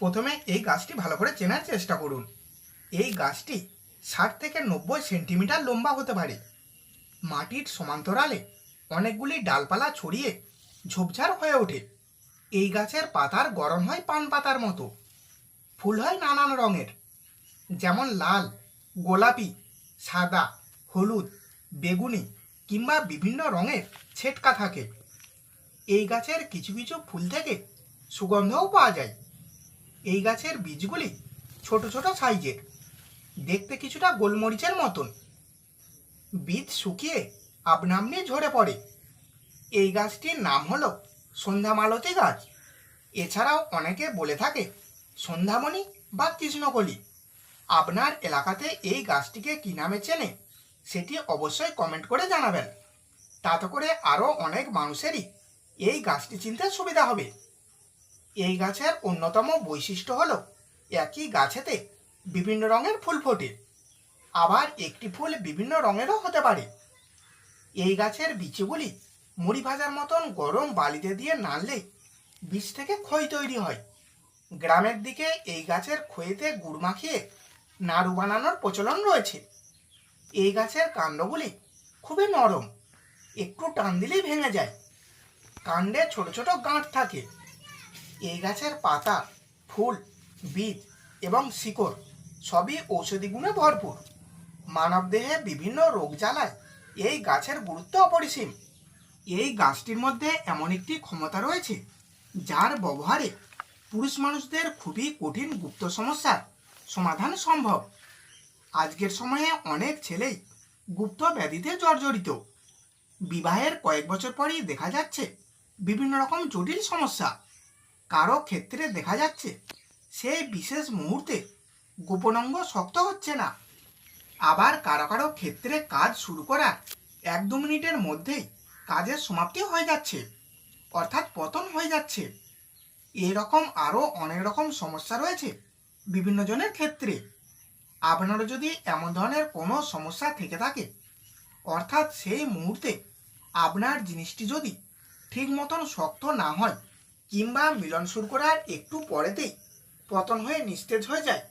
প্রথমে এই গাছটি ভালো করে চেনার চেষ্টা করুন। এই গাছটি ষাট থেকে নব্বই সেন্টিমিটার লম্বা হতে পারে। মাটির সমান্তরালে অনেকগুলি ডালপালা ছড়িয়ে ঝোপঝাড় হয়ে ওঠে। এই গাছের পাতার গরম হয় পান পাতার মতো। ফুল হয় নানান রঙের। যেমন লাল, গোলাপি, সাদা, হলুদ, বেগুনি কিংবা বিভিন্ন রঙের ছেটকা থাকে। এই গাছের কিছু কিছু ফুল থেকে সুগন্ধও পাওয়া যায়। এই গাছের বীজগুলি ছোট ছোট সাইজের। দেখতে কিছুটা গোলমরিচের মতন। বীজ শুকিয়ে আপনা ঝরে পড়ে। এই গাছটির নাম হলো সন্ধ্যামালতী গাছ। এছাড়াও অনেকে বলে থাকে সন্ধ্যামণি বা কৃষ্ণকলি। আপনার এলাকাতে এই গাছটিকে কী নামে চেনে, সেটি অবশ্যই কমেন্ট করে জানাবেন। তাতে করে আরও অনেক মানুষেরই এই গাছটি চিনতে সুবিধা হবে। এই গাছের অন্যতম বৈশিষ্ট্য হলো একই গাছেতে বিভিন্ন রঙের ফুল ফোটে। আবার একটি ফুল বিভিন্ন রঙেরও হতে পারে। এই গাছের বিচিগুলি মুড়ি ভাজার মতন গরম বালিতে দিয়ে নাড়লে বীজ থেকে খই তৈরি হয়। গ্রামের দিকে এই গাছের খইতে গুড় মাখিয়ে নাড়ু বানানোর প্রচলন রয়েছে। এই গাছের কাণ্ডগুলি খুবই নরম, একটু টান দিলেই ভেঙে যায়। কাণ্ডে ছোট ছোট গাঁট থাকে। এই গাছের পাতা, ফুল, বীজ এবং শিকড় সবই ঔষধি গুণে ভরপুর। মানবদেহে বিভিন্ন রোগ জ্বালায় এই গাছের গুরুত্ব অপরিসীম। এই গাছটির মধ্যে এমন একটি ক্ষমতা রয়েছে, যার ব্যবহারে পুরুষ মানুষদের খুবই কঠিন গুপ্ত সমস্যার সমাধান সম্ভব। আজকের সময়ে অনেক ছেলেই গুপ্ত ব্যাধিতে জর্জরিত। বিবাহের কয়েক বছর পরই দেখা যাচ্ছে বিভিন্ন রকম জটিল সমস্যা। কারও ক্ষেত্রে দেখা যাচ্ছে সেই বিশেষ মুহূর্তে গোপনাঙ্গ শক্ত হচ্ছে না। আবার কারও কারও ক্ষেত্রে কাজ শুরু করার এক দু মিনিটের মধ্যেই কাজের সমাপ্তি হয়ে যাচ্ছে, অর্থাৎ পতন হয়ে যাচ্ছে। এরকম আরও অনেক রকম সমস্যা রয়েছে বিভিন্ন জনের ক্ষেত্রে। আপনারও যদি এমন ধরনের কোনো সমস্যা থেকে থাকে, অর্থাৎ সেই মুহূর্তে আপনার জিনিসটি যদি ঠিক মতন শক্ত না হয় কিংবা মিলন শুরু করার একটু পরেতেই পতন হয়ে নিস্তেজ হয়ে যায়,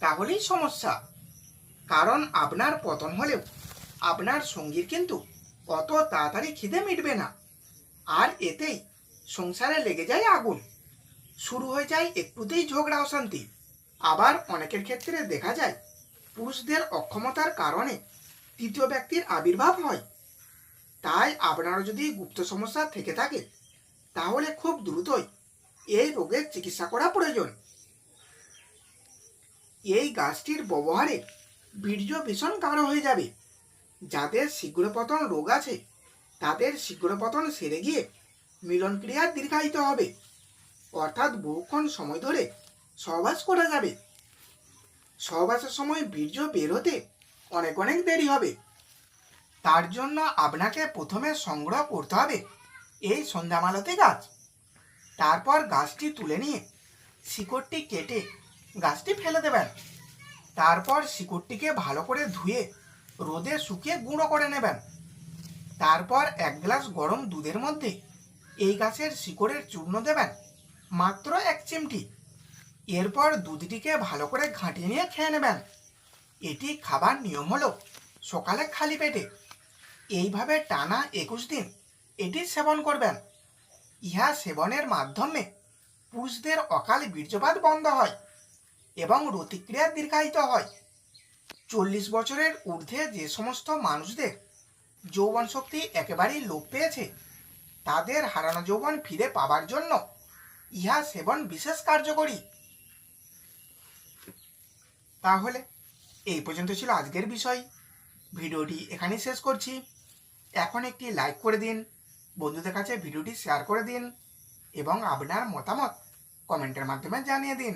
তাহলেই সমস্যা। কারণ আপনার পতন হলেও আপনার সঙ্গীর কিন্তু অত তাড়াতাড়ি খিদে মিটবে না। আর এতেই সংসারে লেগে যায় আগুন। শুরু হয়ে যায় একটুতেই ঝগড়া, অশান্তি। আবার অনেকের ক্ষেত্রে দেখা যায় পুরুষদের অক্ষমতার কারণে তৃতীয় ব্যক্তির আবির্ভাব হয়। তাই আপনারও যদি গুপ্ত সমস্যা থেকে থাকে তাহলে খুব দ্রুতই এই রোগের চিকিৎসা করা প্রয়োজন। এই গাছটির ব্যবহারে বীর্য ভীষণ গাঢ় হয়ে যাবে। যাদের শীঘ্রপতন রোগ আছে, তাদের শীঘ্রপতন সেরে গিয়ে মিলন ক্রিয়া দীর্ঘায়িত হবে। অর্থাৎ বহুক্ষণ সময় ধরে সহবাস করা যাবে। সহবাসের সময় বীর্য বের হতে অনেক অনেক দেরি হবে। তার জন্য আপনাকে প্রথমে সংগ্রহ করতে হবে এই সন্ধ্যামালতি গাছ। তারপর গাছটি তুলে নিয়ে শিকড়টি কেটে গাছটি ফেলে দেবেন। তারপর শিকড়টিকে ভালো করে ধুয়ে রোদে শুকিয়ে গুঁড়ো করে নেবেন। তারপর এক গ্লাস গরম দুধের মধ্যে এই গাছের শিকড়ের চূর্ণ দেবেন, মাত্র এক চিমটি। এরপর দুধটিকে ভালো করে ঘাঁটিয়ে নিয়ে খেয়ে নেবেন। এটি খাবার নিয়ম হলো সকালে খালি পেটে। এইভাবে টানা একুশ দিন এটি সেবন করবেন। ইহা সেবনের মাধ্যমে পুরুষদের অকাল বীর্যপাত বন্ধ হয় এবং রতিক্রিয়া দীর্ঘায়িত হয়। চল্লিশ বছরের ঊর্ধ্বে যে সমস্ত মানুষদের যৌবন শক্তি একেবারেই লোপ পেয়েছে, তাদের হারানো যৌবন ফিরে পাবার জন্য ইহা সেবন বিশেষ কার্যকরী। তাহলে এই পর্যন্ত ছিল আজকের বিষয়। ভিডিওটি এখানেই শেষ করছি। এখন একটি লাইক করে দিন। বন্ধুদের কাছে ভিডিওটি শেয়ার করে দিন এবং আপনার মতামত কমেন্টের মাধ্যমে জানিয়ে দিন।